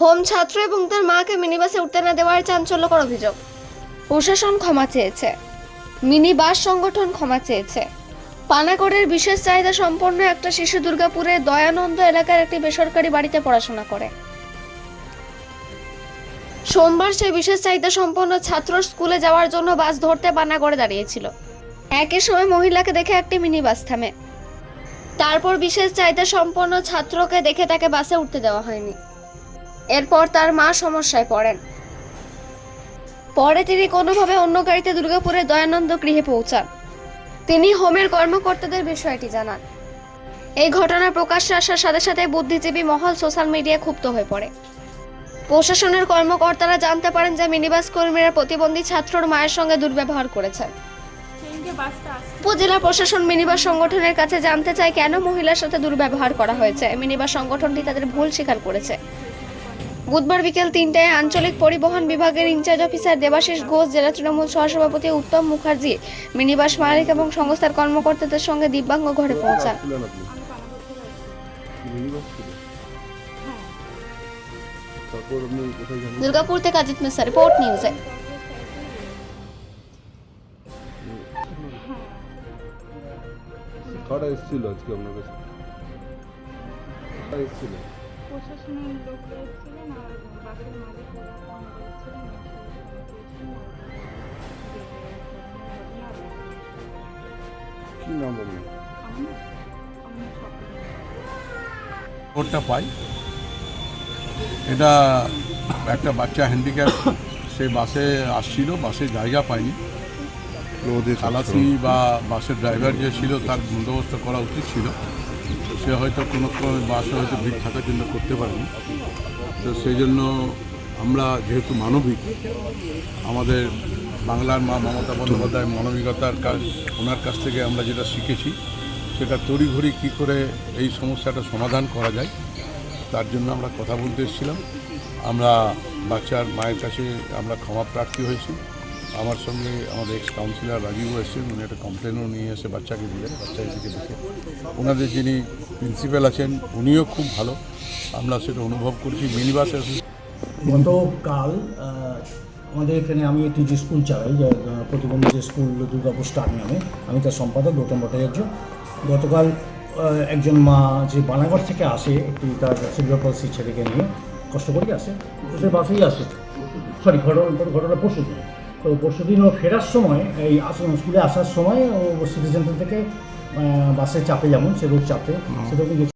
Home ছাত্র এবং তার মাকে মিনিবাসে উঠতে না দেওয়ার চাঞ্চল্যকর অভিযোগ। প্রশাসন ক্ষমা চেয়েছে। মিনি বাস সংগঠন ক্ষমা চেয়েছে। পানাগড়ের বিশেষ চাহিদা সম্পন্ন একটা শিশু দুর্গাপুরের দয়ানন্দ এলাকার একটি বেসরকারি বাড়িতে পড়াশোনা করে। সোমবার সেই বিশেষ চাহিদা সম্পন্ন ছাত্র স্কুলে যাওয়ার জন্য বাস ধরতে পানাগড়ে দাঁড়িয়েছিল। একই সময় মহিলাকে দেখে একটি মিনি বাস থামে। তারপর বিশেষ চাহিদা সম্পন্ন ছাত্রকে দেখে তাকে বাসে উঠতে দেওয়া হয়নি। এরপর তার মা সমস্যায় পড়েন। পরে তিনি কোনোভাবে অন্য গাড়িতে দুর্গাপুরের দয়ানন্দ গৃহে পৌঁছান। তিনি হোমের কর্মকর্তাদের বিষয়টি জানান। এই ঘটনা প্রকাশ্যে আসার সাথে সাথে বুদ্ধিজীবী মহল সোশ্যাল মিডিয়ায় ক্ষুব্ধ হয়ে পড়ে। প্রশাসনের কর্মকর্তারা জানতে পারেন যে মিনিবাস কর্মীরা প্রতিবন্ধী ছাত্রর মায়ের সঙ্গে দুর্ব্যবহার করেছেন। উপজেলা প্রশাসন মিনিবাস সংগঠনের কাছে জানতে চায় কেন মহিলার সাথে দুর্ব্যবহার করা হয়েছে। মিনিবাস সংগঠনটি তাদের ভুল স্বীকার করেছে। বুধবার বিকেল তিনটায় আঞ্চলিক পরিবহন বিভাগের ইনচার্জ অফিসার দেবাশিস ঘোষ জেলা তৃণমূল সহসভাপতি উত্তম মুখার্জি মিনিবাস মালিক এবং সংস্থার কর্মকর্তাদের সঙ্গে দিব্যাঙ্গ ঘরে পৌঁছান। হ্যাঁ। দুর্গাপুর থেকে অজিত মিশ্রা রিপোর্ট নিউজে। কারা এসেছিল আজকে আপনার কাছে? কারা এসেছিল? প্রশাসনের লোকরা এসেছিলেন আর বাসের মালিক ওরা আমরা এসেছিলেন কি নাম আপনার আমি না আমি স্বপ্ন খবরটা পাই। এটা একটা বাচ্চা হ্যান্ডিক্যাপ সে বাসে আসছিল বাসে জায়গা পায়নি। খালাসি বা বাসের ড্রাইভার যে ছিল তার বন্দোবস্ত করা উচিত ছিল। সে হয়তো কোনো কোনো বাসে হয়তো ভিড় থাকার জন্য করতে পারেনি। তো সেই জন্য আমরা যেহেতু মানবিক আমাদের বাংলার মা মমতা বন্দ্যোপাধ্যায় মানবিকতার কাজ ওনার কাছ থেকে আমরা যেটা শিখেছি সেটা তড়িঘড়ি কী করে এই সমস্যাটা সমাধান করা যায় তার জন্য আমরা কথা বলতে এসেছিলাম। আমরা বাচ্চার মায়ের কাছে আমরা ক্ষমা প্রার্থী হয়েছি। আমার সঙ্গে আমাদের এক্স কাউন্সিলর রাজীবও এসেছেন, উনি একটা কমপ্লেনও নিয়ে এসে বাচ্চাকে দিলেন বাচ্চা এদিকে দেখে। ওনাদের যিনি প্রিন্সিপাল আছেন, উনিও খুব ভালো। আমরা সেটা অনুভব করছি মিনিবাসের গতকাল আমাদের এখানে আমি একটি যে স্কুল চালাই প্রতিবন্ধী যে স্কুল দুর্গাপুর স্টার নামে আমি তার সম্পাদক গৌতম ভট্টাচার্য। গতকাল একজন মা যে বানাগড় থেকে আসে, একটি তার সিলভার পলসি ছেলেকে নিয়ে, কষ্ট করে আসে? সে বাসেই আসে। সরি, ঘটনা ঘটনা পরশু তো পরশু দিন ও ফেরার সময় এই স্কুলে আসার সময় ও সিটি সেন্টার থেকে বাসে চাপে যেমন সে রোড চাপে সেটাকে